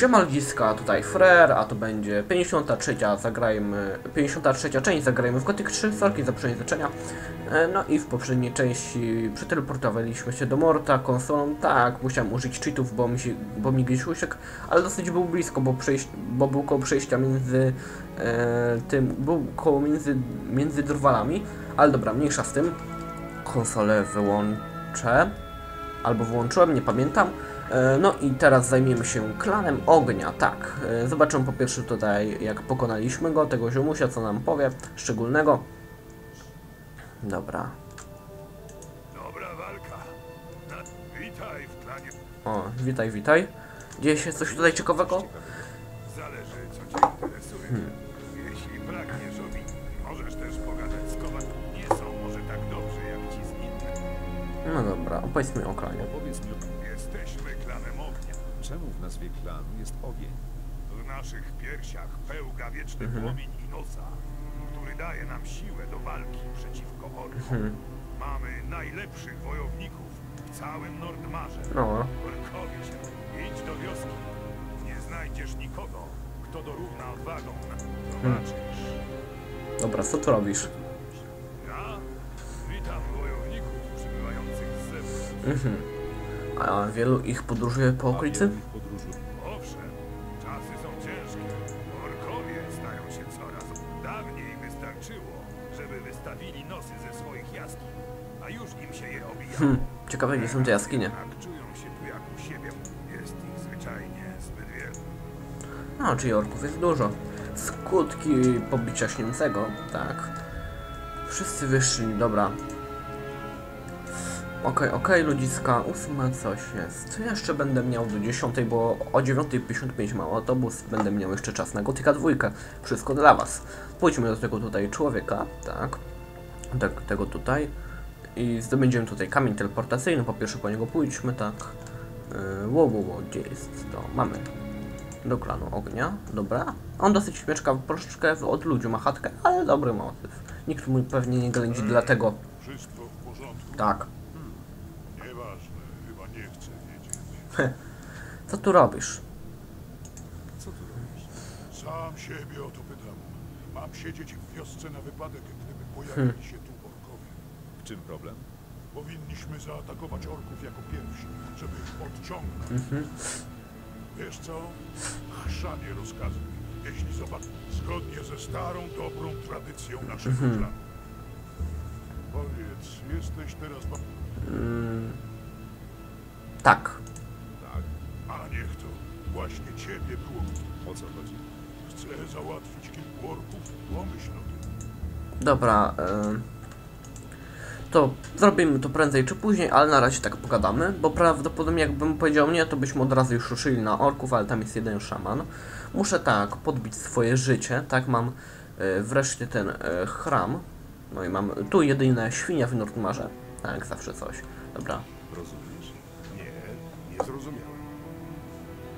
Siema ludziska, tutaj Frer, a to będzie 53. zagrajmy, 53. część zagrajmy w Gothic 3, sorki za przejęzyczenia. E, No i w poprzedniej części przeteleportowaliśmy się do Morta konsolą, tak, musiałem użyć cheatów, bo mi, się, bo mi gdzieś usiekł, ale dosyć był blisko, bo, przejść, bo był koło przejścia między e, tym, był koło między, między drwalami, ale dobra, mniejsza z tym. Konsolę wyłączę, albo włączyłem, nie pamiętam. E, No i teraz zajmiemy się klanem ognia, tak. E, Zobaczymy po pierwsze tutaj, jak pokonaliśmy go, tego ziomusia, co nam powie szczególnego. Dobra. Dobra walka. Witaj w klanie. O, witaj, witaj. Dzieje się coś tutaj ciekawego? Zależy, co cię interesuje. Jeśli pragniesz opinii, możesz też pogadać z Kowal. Nie są może tak dobrzy, jak ci z innych. No dobra, opowiedz mi o klanie. Czemu w nazwie klanu jest ogień? W naszych piersiach pełga wieczny płomień i nosa, który daje nam siłę do walki przeciwko orkom. Mamy najlepszych wojowników w całym Nordmarze. No, Orkowie się. Idź do wioski. Nie znajdziesz nikogo, kto dorówna odwagą. Zobaczysz. dobra, co tu robisz? Ja witam wojowników przybywających z zewnątrz. Mhm. A wielu ich podróżuje po okolicy? Wielu podróży. Owszem, czasy są ciężkie. Orkowie stają się coraz. Dawniej wystarczyło, żeby wystawili nosy ze swoich jaskiń, a już im się je obijało. Hmm, ciekawe gdzie są te jaskinie. Tak wielu. No, czyli orków jest dużo. Skutki pobicia śniącego, tak. Wszyscy wyszli, dobra. Okej, okej, ludziska, ósma coś jest. Jeszcze będę miał do 10, bo o 9.55 mam autobus, będę miał jeszcze czas na Gotika dwójkę. Wszystko dla was. Pójdźmy do tego tutaj człowieka, tak. Tak, tego tutaj. I zdobędziemy tutaj kamień teleportacyjny, po pierwsze po niego pójdźmy, tak. Yy, wo, wo, wo, gdzie jest to? Mamy do klanu ognia, dobra. On dosyć śmieszka, troszeczkę w odludziu ma chatkę, ale dobry motyw. Nikt mu pewnie nie ględzi dlatego. Wszystko w porządku. Tak. Nie chcę wiedzieć. Co tu robisz? Co tu robisz? Sam siebie o to pytam. Mam siedzieć w wiosce na wypadek, gdyby pojawili się tu orkowie. W czym problem? Powinniśmy zaatakować orków jako pierwsi, żeby ich odciągnąć. Mhm. Wiesz co? Chrzanie rozkazuj. Jeśli zobacz, zgodnie ze starą, dobrą tradycją naszego Mhm. klanu. Powiedz, jesteś teraz... ba- Mm, tak. Tak. A niech to. Właśnie ciebie było. O co chodzi? Chcę załatwić kilku orków. Pomyśl o tym. Dobra. em, to zrobimy to prędzej czy później, ale na razie tak pogadamy, bo prawdopodobnie jakbym powiedział nie, to byśmy od razu już ruszyli na orków, ale tam jest jeden szaman. Muszę tak podbić swoje życie, tak mam e, wreszcie ten e, chram. No i mam tu jedyne świnia w Nordmarze. Tak, zawsze coś. Dobra. Rozumiesz? Nie, zrozumiałem.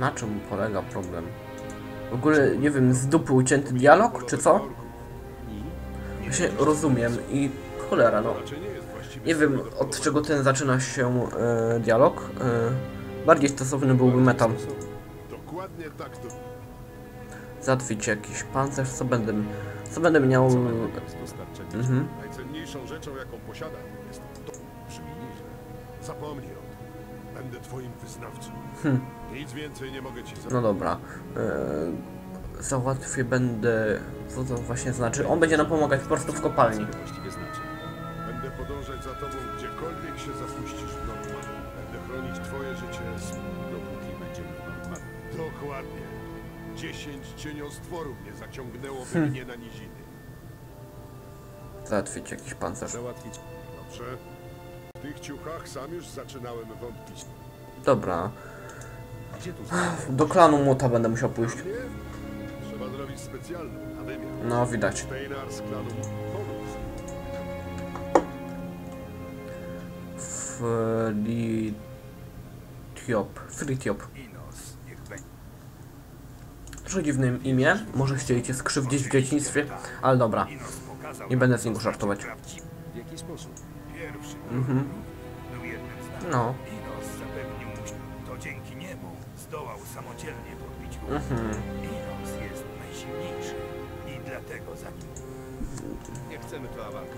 Na czym polega problem? W ogóle, nie wiem, z dupy ucięty dialog, czy co? Właśnie rozumiem i cholera, no. Nie wiem, od czego ten zaczyna się e, dialog. E, bardziej stosowny byłby metal. Dokładnie tak to... Zatwić jakiś pancerz, co będę, co będę miał... Mhm. Najcenniejszą rzeczą, jaką posiadam, jest to. Zapomnij o. Będę twoim wyznawcą. Hm. Nic więcej nie mogę ci zrobić. No dobra. E, załatwię będę... Co to właśnie znaczy? On będzie nam pomagać po prostu w kopalni. Znaczy? Będę podążać za tobą, gdziekolwiek się zapuścisz w Norman. Będę chronić twoje życie. Dopóki będziemy w. Dokładnie. Dziesięć cieniostworów mnie zaciągnęłoby Hm. mnie na niziny. Załatwić jakiś pancerz. Załatwić. Dobrze. W tych ciuchach sam już zaczynałem wątpić. Dobra. Do klanu Muta będę musiał pójść. Trzeba zrobić specjalną, na wymiar. No, widać. Fritiop. Fritiop. Trochę dziwne imię. Może chcieliście skrzywdzić w dzieciństwie, ale dobra. Nie będę z niego żartować. W jaki sposób? Pierwszy Mhm. był jednym z nas. No. Inos zapewnił mu, to dzięki niemu zdołał samodzielnie dzielnie podbić. Mhm. Inos jest najsilniejszy i dlatego. Nie chcemy tu awantu.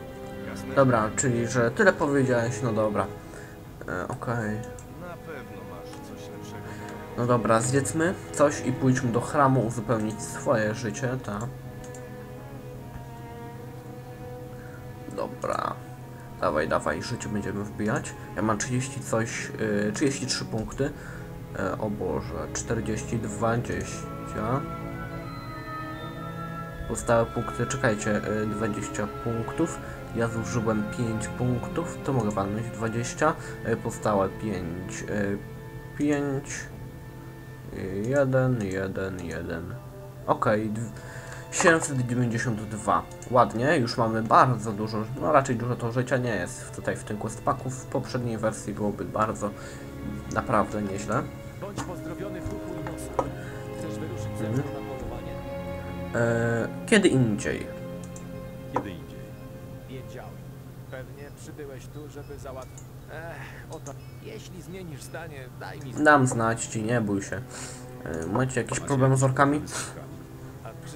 Jasne? Dobra, czyli że tyle powiedziałeś, no dobra. E, Okej. Na pewno masz coś lepszego. No dobra, zjedzmy coś i pójdźmy do chramu uzupełnić swoje życie, tak. Dobra. Dawaj, dawaj, życie będziemy wbijać. Ja mam 30 coś, y, 33 punkty. E, o Boże, 40, 20. Pozostałe punkty, czekajcie, y, 20 punktów. Ja zużyłem 5 punktów, to mogę walnąć 20. Y, Pozostałe 5, y, 5, 1, 1, 1. Okej, dw- 792. Ładnie, już mamy bardzo dużo, no raczej dużo to życia nie jest tutaj w tym questpacku. W poprzedniej wersji byłoby bardzo, naprawdę nieźle. Bądź pozdrowiony w ruchu i nosa. Chcesz wyruszyć ze mną Mhm. na polowanie? E, kiedy indziej. Kiedy indziej. Wiedziałem. Pewnie przybyłeś tu, żeby załatwić... Ech, oto... Jeśli zmienisz zdanie, daj mi. Dam znać ci, nie bój się. E, macie jakiś problem z orkami?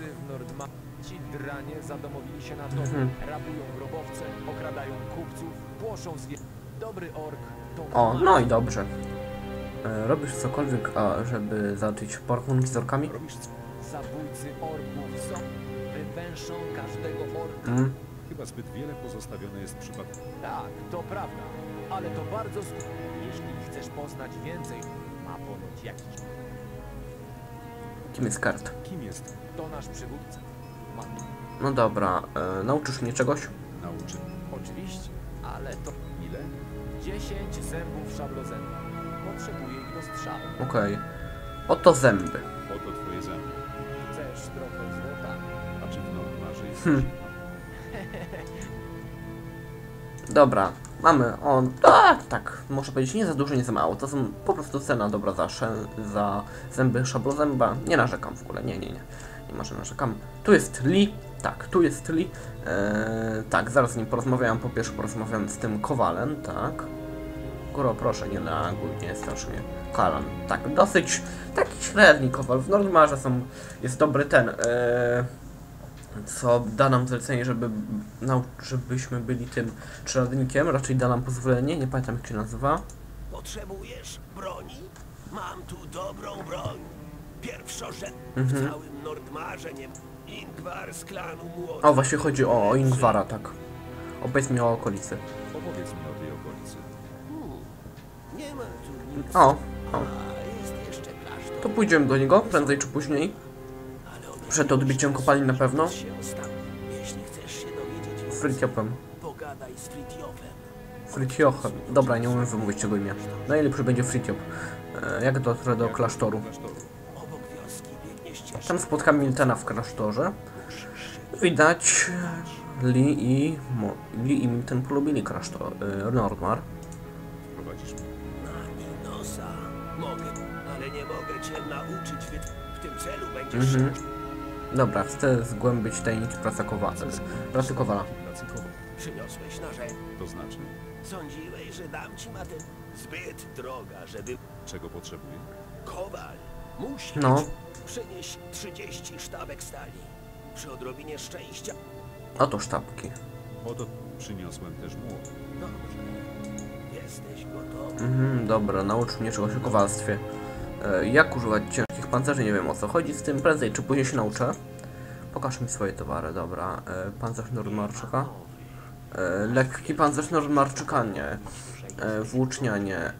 W Nordma... Ci dranie zadomowili się na to, Mhm. rabują grobowce, okradają kupców, płoszą zwie... Dobry ork to... O, no i dobrze. E, robisz cokolwiek, a, żeby załatwić porachunki z orkami? Robisz co? Zabójcy orków są... Wywęszą każdego orka. Mm. Chyba zbyt wiele pozostawione jest przypadku. Tak, to prawda, ale to bardzo sk... Jeśli chcesz poznać więcej, ma ponoć jakiś... Kim jest kart? Kim jest? To nasz przywódca. No dobra, e, nauczysz mnie czegoś? Nauczy. Oczywiście, ale to Ile? 10 zębów szablozęba. Potrzebuję ich do strzału. Okej. Oto zęby. Oto twoje zęby. Chcesz trochę złota? A czy w jest Hmm. zimno? Dobra, mamy on. A, tak, muszę powiedzieć, nie za dużo, nie za mało. To są po prostu cena dobra za, sze- za zęby szablozęba. Nie narzekam w ogóle, nie, nie, nie. Nie może narzekam. Tu jest Lee. Tak, tu jest Lee. Eee, tak, zaraz z nim porozmawiałem. Po pierwsze porozmawiałem z tym Kowalem, tak. Góro, proszę, nie reaguj, nie strasz mnie. Kalan, tak, dosyć taki średni Kowal. W Nordmarze są, jest dobry ten, eee, co da nam zlecenie, żeby, nau- żebyśmy byli tym czarownikiem, raczej da nam pozwolenie, nie pamiętam jak się nazywa. Potrzebujesz broni? Mam tu dobrą broń. Pierwszorzędną Mhm. w całym Nordmarze nie Ingvar z klanu Młodych. O, właśnie chodzi o, o Ingwara, tak. Opowiedz mi o okolicy. Opowiedz mi o tej okolicy. Hmm. Nie ma tu nic. O, o, A jest jeszcze klasztor. to pójdziemy do niego, prędzej czy później. Przed odbiciem kopalni na pewno. Fritjofem. Frytiochem. Dobra, nie umiem wymówić tego imienia. Najlepszy będzie Frytiop. E, jak dotrę do klasztoru? Tam spotkam Miltena w klasztorze. Widać Lee i, Mo, Lee i Milton polubili klasztor, e. Prowadzisz mnie. Nosa. Mogę, ale nie mogę cię nauczyć. W tym celu będziesz Mhm. Dobra, chcę zgłębić tajniki pracy Kowala. Pracy Kowala. Przyniosłeś narzędzie. To znaczy, Sądziłeś, że dam ci matę zbyt droga, żeby czego potrzebuję? kowal musi No. przynieść 30 sztabek stali. Przy odrobinie szczęścia. Oto sztabki. Oto przyniosłem też młot. Dobrze. Jesteś gotowy. Mhm, dobra, naucz mnie czegoś o kowalstwie. E, jak używać ciężkich pancerzy? Nie wiem o co chodzi z tym. Prędzej czy później się nauczę. Pokaż mi swoje towary, dobra. E, pancerz Nordmarczyka. E, lekki pancerz Nordmarczyka, nie. E, włócznia, nie. E,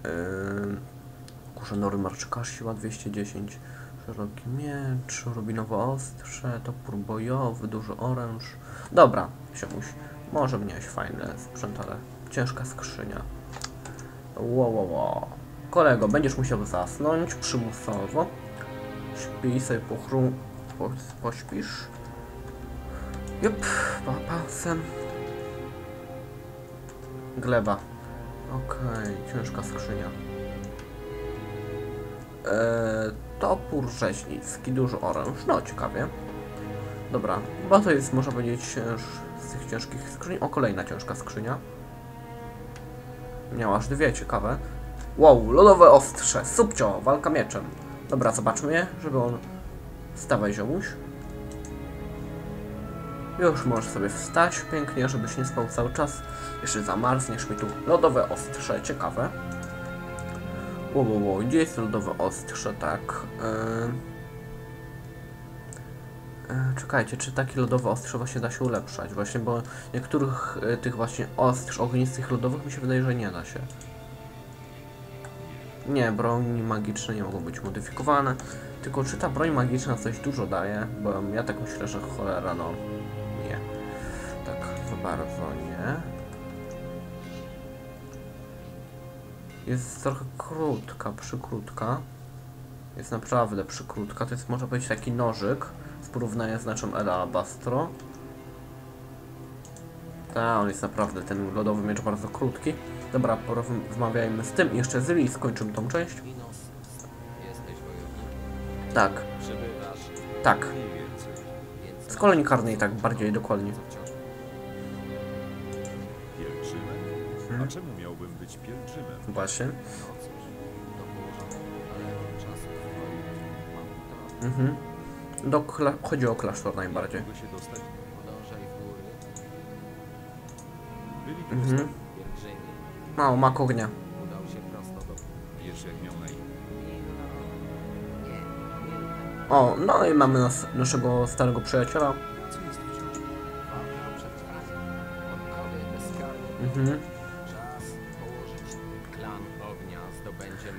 kurze Nordmarczyka, siła 210. Szeroki miecz, rubinowe ostrze, topór bojowy, duży oręż. Dobra, siomuś. Może miałeś fajny sprzęt, ale ciężka skrzynia. Ło, ło, ło. Kolego, będziesz musiał zasnąć przymusowo. Śpij sobie pochru... Po, pośpisz. Jup, papasem. Gleba. Okej, ciężka skrzynia. Eee, topór rzeźnicki, duży oręż. No, ciekawie. Dobra, bo to jest, można powiedzieć, z tych ciężkich skrzyń. O, kolejna ciężka skrzynia. Miała aż dwie, ciekawe. Wow, lodowe ostrze, subcio, walka mieczem. Dobra, zobaczmy je, żeby on... Wstawaj, ziomuś. Już możesz sobie wstać pięknie, żebyś nie spał cały czas. Jeszcze zamarzniesz mi tu lodowe ostrze, ciekawe. Wo, wo, wo, gdzie jest lodowe ostrze, tak. Yy... Czekajcie, czy takie lodowe ostrze właśnie da się ulepszać? Właśnie, bo niektórych yy, tych właśnie ostrz ognistych lodowych mi się wydaje, że nie da się. Nie, broni magiczne nie mogą być modyfikowane. Tylko czy ta broń magiczna coś dużo daje? Bo ja tak myślę, że cholera, no nie. Tak za bardzo nie. Jest trochę krótka, przykrótka. Jest naprawdę przykrótka. To jest, można powiedzieć, taki nożyk w porównaniu z naszym El Alabastro. Ta, on jest naprawdę, ten lodowy miecz bardzo krótki. Dobra, porozmawiajmy z tym i jeszcze z Lee skończymy tą część. Tak, tak. Z kolonii karnej tak bardziej dokładnie. Pielgrzymem? A czemu miałbym być pielgrzymem? Właśnie. Mhm. Do chodzi o klasztor najbardziej. Na imię? Nie, nie, O, no i mamy nas, naszego starego przyjaciela. Mhm.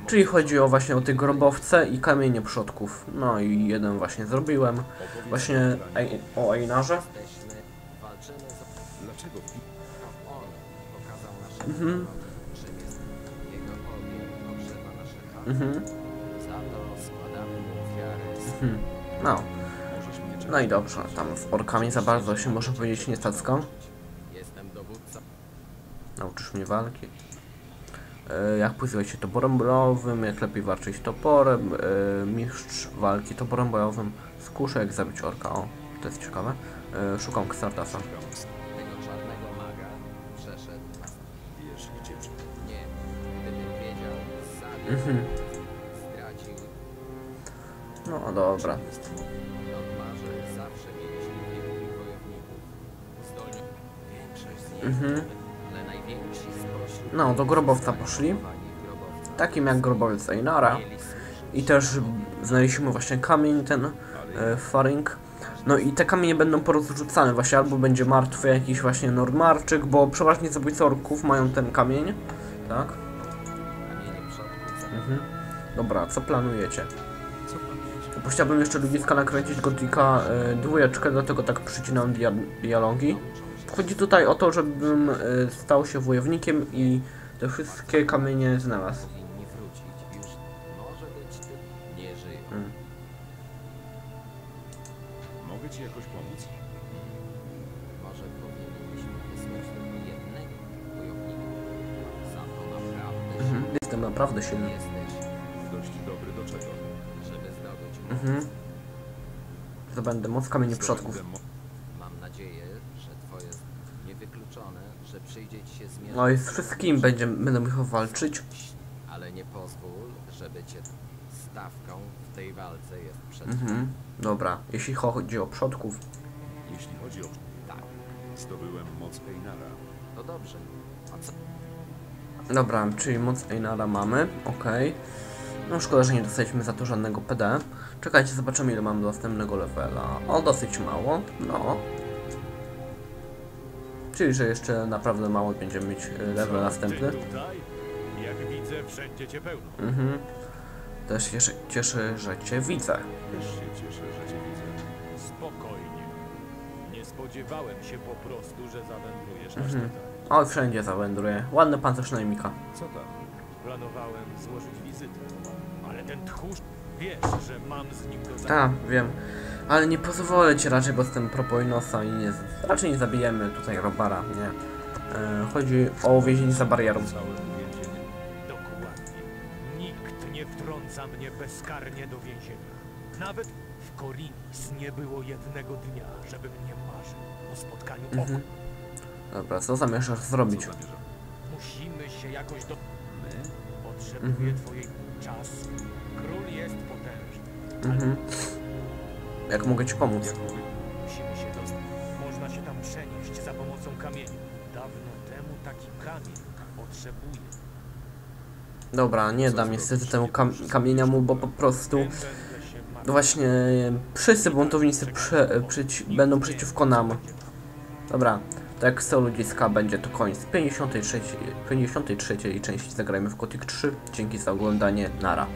Czyli chodzi o właśnie o te grobowce i kamienie przodków. No i jeden właśnie zrobiłem. Właśnie o Einarze. Dlaczego Mhm. mhm. Mhm. No, no i dobrze. Tam z orkami za bardzo się można powiedzieć nie stacką. Jestem dowódcą. Nauczysz mnie walki. E, Jak pływać się toporem bojowym, jak lepiej walczyć toporem, e, mistrz walki toporem bojowym, skuszę jak zabić orka, o, to jest ciekawe. E, Szukam Xardasa. Mhm. No dobra. Mhm. No, do grobowca poszli. Takim jak grobowiec Einara. I też znaleźliśmy właśnie kamień ten, e, faring. No i te kamienie będą porozrzucane właśnie, albo będzie martwy jakiś właśnie Nordmarczyk, bo przeważnie zabójcy orków mają ten kamień. Tak? Mhm. Dobra, co planujecie? Co planujecie? Bo chciałbym jeszcze ludziska nakręcić Gotika e, dwójeczkę, dlatego tak przycinam dia dialogi. Chodzi tutaj o to, żebym e, stał się wojownikiem i te wszystkie kamienie znalazł. Naprawdę silny. jesteś, Dość dobry do czego? żeby zdobyć moc. Mhm. Zdobędę moc kamieni przodków. Mam nadzieję, że twoje niewykluczone, że przyjdzie ci się zmierzyć. No i z wszystkim będzie, będę musiał walczyć. Ale nie pozwól, żeby cię stawką w tej walce jest przed Mhm. Dobra, jeśli chodzi o przodków. Jeśli chodzi o... Tak, Zdobyłem moc Einara. to dobrze. A co? Dobra, czyli moc Einara mamy, okej. No szkoda, że nie dostaliśmy za to żadnego PD. Czekajcie, zobaczymy ile mam następnego levela. O, dosyć mało, no. Czyli, że jeszcze naprawdę mało będziemy mieć y, level następny. tutaj? Jak widzę, wszędzie cię pełno. Mhm. Też się cieszę- cieszę, że cię widzę. Też się cieszę, że cię widzę. Spokojnie. Nie spodziewałem się po prostu, że zawędrujesz aż Mhm. tutaj. Oj, wszędzie zawędruję. Ładny pancerz najemnika. Co tam? Planowałem złożyć wizytę, ale ten tchórz... Wiesz, że mam z nim do Tak, wiem. Ale nie pozwolę ci raczej, bo jestem propoinosa i nie, raczej nie zabijemy tutaj Robara, nie. E, chodzi o uwięzienie za barierą. Dokładnie. Nikt nie wtrąca mnie bezkarnie do więzienia. Nawet w Korinis nie było jednego dnia, żebym nie marzył o spotkaniu Mhm. Dobra, co zamierzasz zrobić? Co? Musimy się jakoś do... My? Potrzebuję Mhm. twojej... czas. Król jest potężny. Mhm. Jak mogę ci pomóc? Jak mówię, Musimy się dostać. Można się tam przenieść za pomocą kamieni. Dawno temu taki kamień potrzebuje. Dobra, nie dam niestety temu kam kamienia mu, bo po prostu no właśnie wszyscy buntownicy prze przeci będą przeciwko nam. Dobra, to jak są ludziska będzie to koniec 53, 53 części Zagrajmy w Gothic 3. Dzięki za oglądanie, nara.